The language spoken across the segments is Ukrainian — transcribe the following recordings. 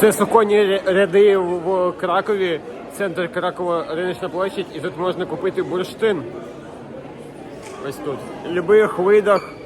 Це суконні ряди в Кракові, центр Кракова, Риночна площадь, і тут можна купити бурштин. Ось тут. В будь-яких видах.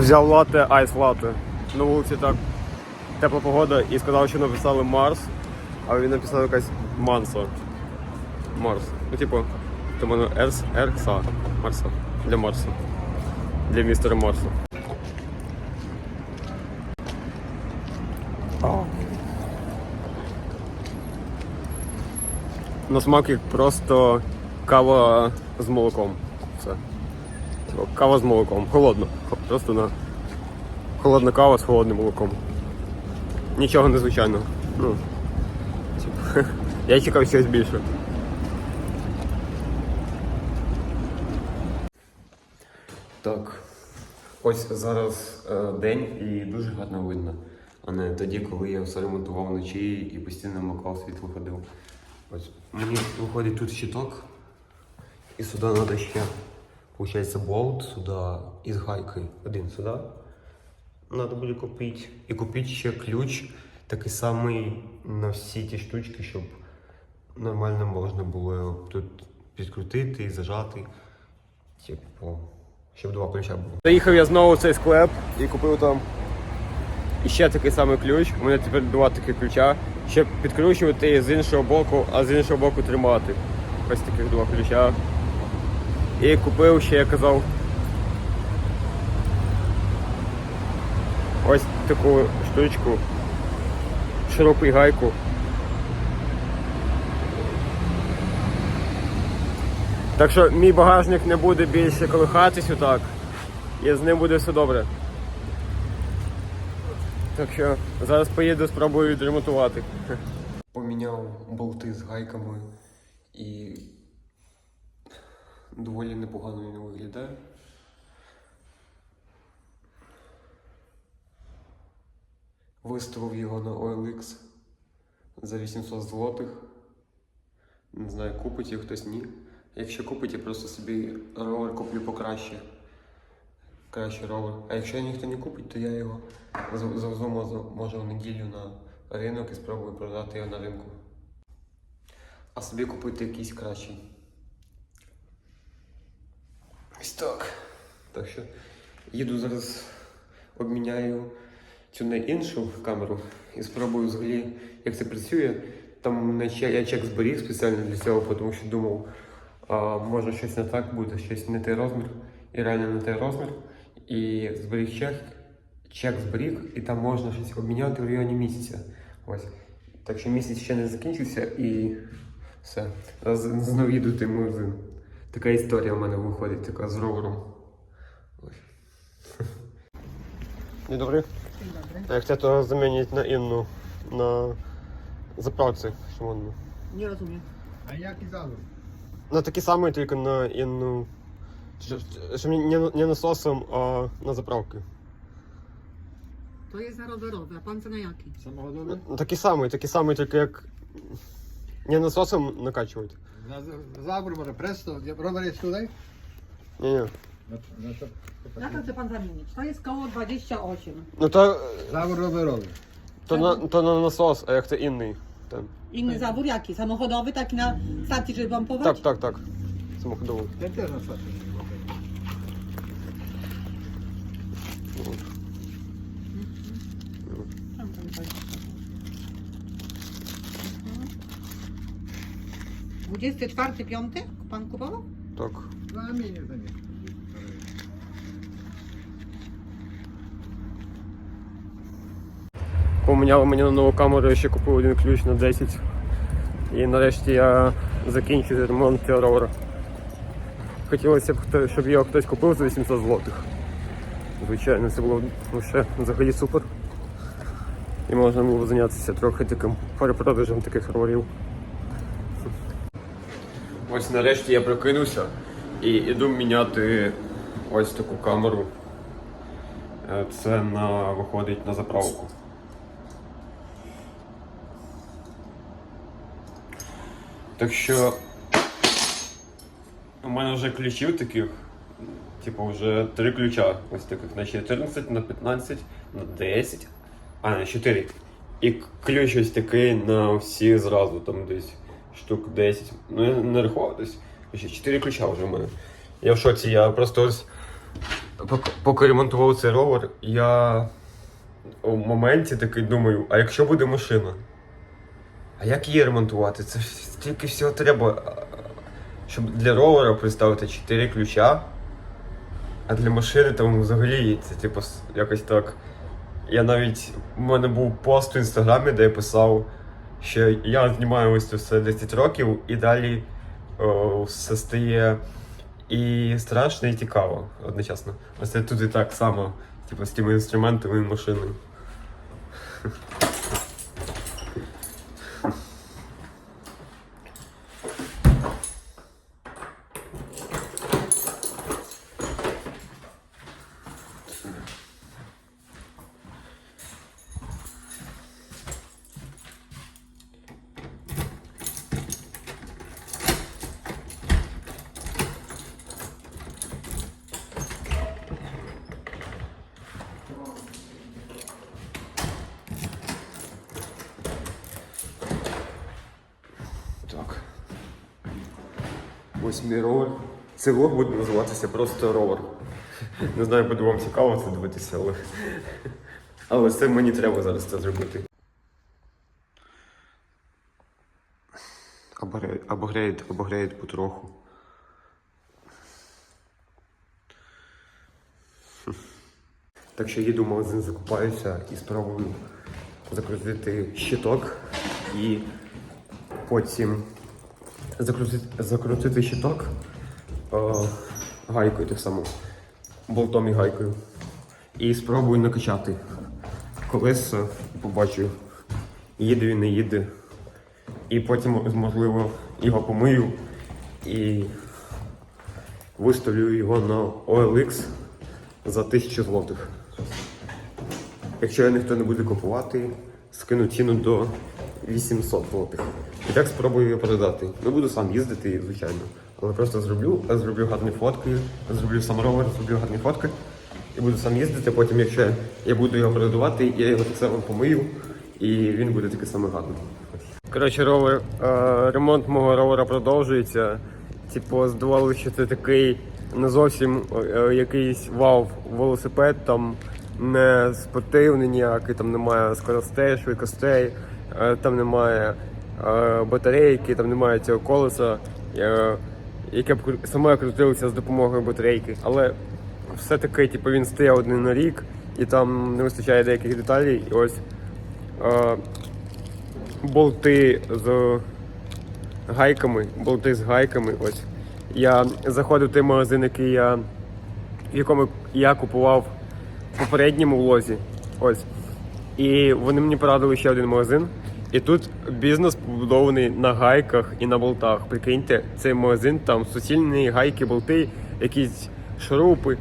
Взяв латте, айс латте. На вулиці так тепла погода і сказав, що написали Марс, а він написав якась Манса. Марс. Ну, типу, тому Ерс, Еркса. Марса. Для Марса. Для містера Марса. На смак як просто кава з молоком. Все. Кава з молоком. Холодно. Просто на холодна кава з холодним молоком. Нічого незвичайного. Ну, я чекав щось більше. Так. Ось зараз е, день і дуже гарно видно. А не тоді, коли я все ремонтував вночі і постійно макав світло ходив. Ось мені виходить тут щиток. І сюди треба ще, получается, болт сюди із гайкою. Один сюди. Надо буде купити. І купити ще ключ, такий самий на всі ті штучки, щоб нормально можна було тут підкрутити і зажати. Типу, щоб два ключа було. Заїхав я знову в цей склеп і купив там ще такий самий ключ. У мене тепер два таких ключа, щоб підкручувати з іншого боку, а з іншого боку тримати. Ось таких два ключа. І купив ще, я казав, ось таку штучку, широку гайку. Так що мій багажник не буде більше колихатись отак, і з ним буде все добре. Так що зараз поїду, спробую відремонтувати. Поміняв болти з гайками і доволі непогано він виглядає. Виставив його на OLX за 800 злотих. Не знаю, купить його хтось ні. Якщо купить, я просто собі ровер куплю покраще. Кращий ровер. А якщо ніхто не купить, то я його зав- завезу може в неділю на ринок і спробую продати його на ринку. А собі купити якийсь кращий. Ось так. Так що їду зараз, обміняю цю на іншу камеру і спробую взагалі, як це працює. Там я чек зберіг спеціально для цього, тому що думав, а, може щось не так буде, щось не той розмір, і реально не той розмір. І зберіг чек, чек зберіг, і там можна щось обміняти в районі місяця. Ось. Так що місяць ще не закінчився і все. Зараз знову їду той магазин. Така історія в мене виходить, така з ровером. Ось. Dzień dobry. Dzień dobry. Ja chcę to zamienić na inną, na заправці Шимонну. Nie rozumiem. A jaki zawód? На такі самі, тільки на інну. Щоб не, не насосом, а на заправки. To jest na rowerowy, a pan co na jaki? Samochodowy? Ну, Такі самі, такі самі, тільки як не насосом zawór może presto. Rower jest tutaj? Ні, ні. No, no to- Na to tak chce pan zamienić. To jest koło 28. No to, Zawór rowerowy. to, na, to na nasos, a jak ty inny. Ten. Inny zawór jaki? Samochodowy, taki na stacji, żeby pompować? Tak, tak, tak. Samochodowy. Ten też na stacji. Tam, tam, tam. Mhm. Pan kupował? Tak. No mnie nie zamienił. Поміняли мені на нову камеру, я ще купив один ключ на 10. І нарешті я закінчив ремонт цього. Хотілося б, щоб його хтось купив за 800 злотих. Звичайно, це було ще взагалі супер. І можна було зайнятися трохи таким перепродажем таких роверів. Ось нарешті я прокинувся і йду міняти ось таку камеру. Е, Це на виходить на заправку. Так що у мене вже ключів таких, типу, вже три ключа. Ось таких на 14, на 15, на 10, а на 4. І ключ ось такий на всі зразу, там десь штук 10. Ну я не рахував десь. Ще 4 ключа вже в мене. Я в шоці, я просто ось поки ремонтував цей ровер, я у моменті такий думаю, а якщо буде машина? А як її ремонтувати? Це стільки всього треба. Щоб для ровера приставити 4 ключа, а для машини там взагалі це типу якось так. Я навіть у мене був пост в інстаграмі, де я писав, що я знімаю ось це все 10 років і далі о, все стає і страшно, і цікаво одночасно. Ось це тут і так само, типу, з тими інструментами і машиною. Ось мій. Цей влог буде називатися просто ровер. Не знаю, буде вам цікаво це дивитися, але. Але це мені треба зараз це зробити. Обогряють, обогряють потроху. Так що їду в магазин, закупаюся і спробую закрутити щиток і потім закрутити, закрутити щиток е, гайкою так само, болтом і гайкою. І спробую накачати колеса, побачу, їде він, не їде. І потім, можливо, його помию і виставлю його на OLX за 1000 злотих. Якщо його ніхто не буде купувати, скину ціну до 800 злотих. І так спробую його продати. Не буду сам їздити, звичайно. Але просто зроблю, зроблю гарні фотки, зроблю сам ровер, зроблю гарні фотки. І буду сам їздити, потім, якщо я буду його продавати, я його так само помию, і він буде такий самий гарний. Коротше, ровер, е, ремонт мого ровера продовжується. Типу, здавалося, що це такий не зовсім е, якийсь вау велосипед, там не спортивний ніякий, там немає скоростей, швидкостей, там немає е, батарейки, там немає цього колеса, е, яке б саме крутилося з допомогою батарейки. Але все-таки типу, він стояв один на рік і там не вистачає деяких деталей. І ось е, болти з гайками, болти з гайками. Ось. Я заходив в той магазин, який я, в якому я купував в попередньому влозі. Ось. І вони мені порадили ще один магазин. І тут бізнес побудований на гайках і на болтах. Прикиньте, цей магазин там суцільні гайки, болти, якісь шурупи.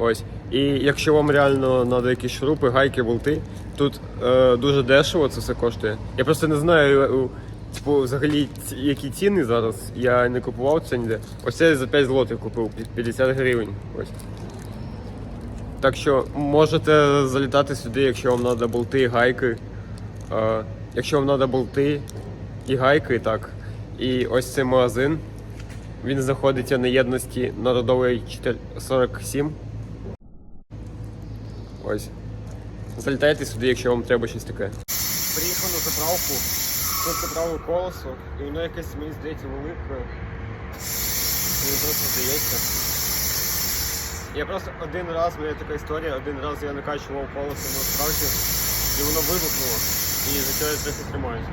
Ось. І якщо вам реально треба якісь шурупи, гайки, болти, тут е, дуже дешево це все коштує. Я просто не знаю, е, типу, взагалі, які ціни зараз. Я не купував це ніде. Ось це за 5 злотих купив, 50 гривень. Ось. Так що можете залітати сюди, якщо вам треба болти, гайки. Е, якщо вам треба болти і гайки, так. І ось цей магазин. Він знаходиться на єдності Народової 4 47. Ось. Залітайте сюди, якщо вам треба щось таке. Приїхав на заправку, тут заправив колесо, і воно якесь, мені здається, велике. Мені просто здається. Я просто один раз, у мене така історія, один раз я накачував колесо на справці, і воно вибухнуло. І за цього я трохи тримаюся.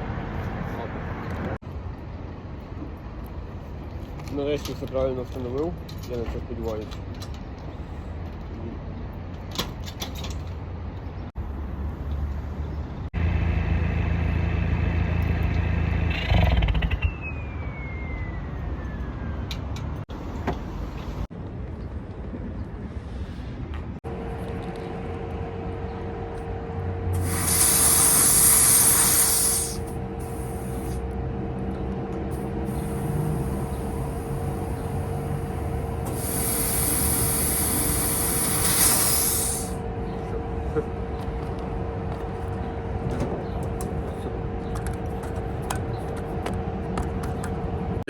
Нарешті все правильно встановив, я на це сподіваюся.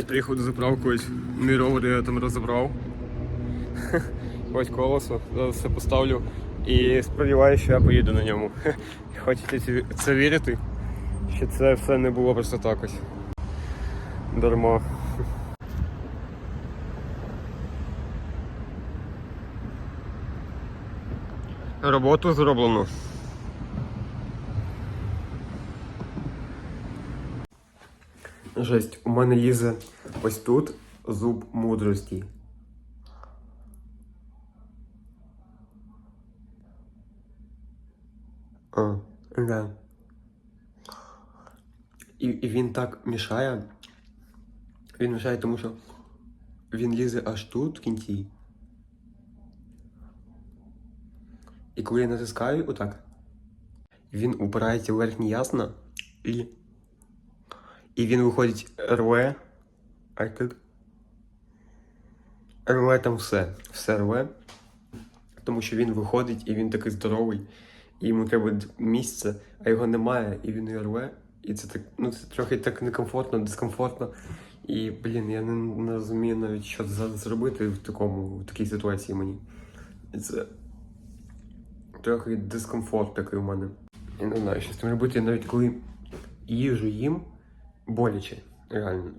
Приїхав до заправки, ось мій ровер я там розібрав. Ось колесо, зараз все поставлю і сподіваюся, що я поїду на ньому. Хочете це вірити? Що це все не було просто так ось. Дарма. Роботу зроблено. Жесть, у мене лізе ось тут зуб мудрості. А, да. І, і він так мішає. Він мішає, тому що він лізе аж тут в кінці. І коли я натискаю отак, він упирається в верхнє ясно і. І він виходить рве. Рве там все. Все рве. Тому що він виходить і він такий здоровий. І йому треба місце, а його немає, і він його рве. І це так, ну це трохи так некомфортно, дискомфортно. І, блін, я не, не розумію навіть, що зробити в такому, в такій ситуації мені. І це трохи дискомфорт такий у мене. Я не знаю, що з цим робити, навіть коли їжу їм боляче, реально.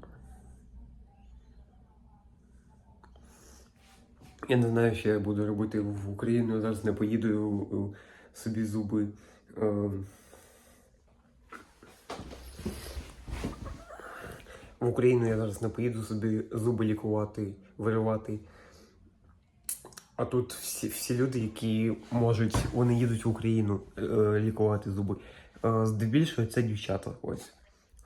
Я не знаю, що я буду робити в Україну. Я зараз не поїду е, собі зуби. е, В Україну я зараз не поїду собі зуби лікувати, виривати. А тут всі, всі люди, які можуть, вони їдуть в Україну е, лікувати зуби. Е, здебільшого це дівчата. Ось.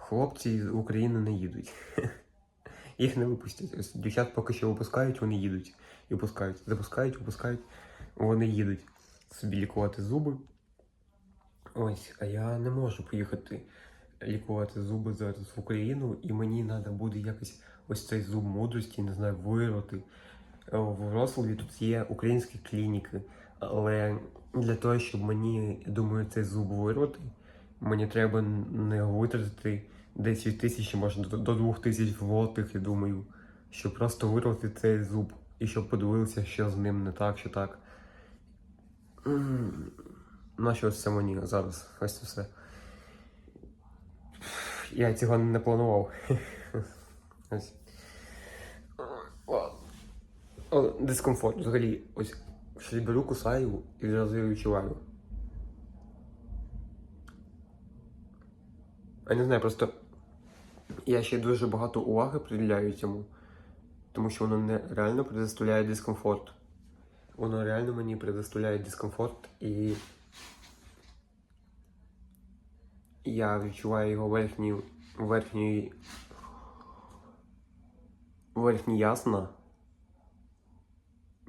Хлопці з України не їдуть. Їх не випустять. Дівчат поки що випускають, вони їдуть. І випускають. Запускають, випускають, вони їдуть собі лікувати зуби. Ось, а я не можу поїхати лікувати зуби зараз в Україну, і мені треба буде якось ось цей зуб мудрості, не знаю, вирвати. Е, В Вроцлаві тут є українські клініки, але для того, щоб мені, думаю, цей зуб вирвати, мені треба не витратити десь від тисячі, може до, двох тисяч злотих, я думаю, щоб просто вирвати цей зуб і щоб подивилися, що з ним не так, що так. На що це мені зараз? Ось це все. Я цього не планував. Дискомфорт взагалі. Ось щось беру, кусаю і одразу я відчуваю. Я не знаю, просто я ще дуже багато уваги приділяю цьому, тому що воно не реально предоставляє дискомфорт. Воно реально мені предоставляє дискомфорт і я відчуваю його верхній верхній верхній ясна.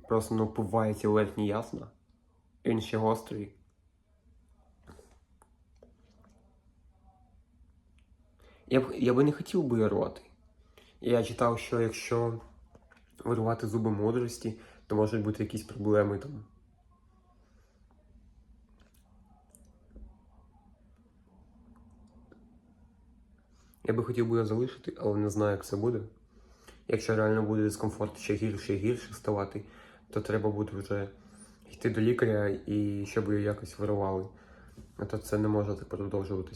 Просто впивається в верхній ясна. Він ще гострий. Я б, я би не хотів би її рвати. Я читав, що якщо вирвати зуби мудрості, то можуть бути якісь проблеми там. Я би хотів би його залишити, але не знаю, як це буде. Якщо реально буде дискомфорт ще гірше і гірше ставати, то треба буде вже йти до лікаря і щоб його якось вирували. А то це не може так продовжуватись.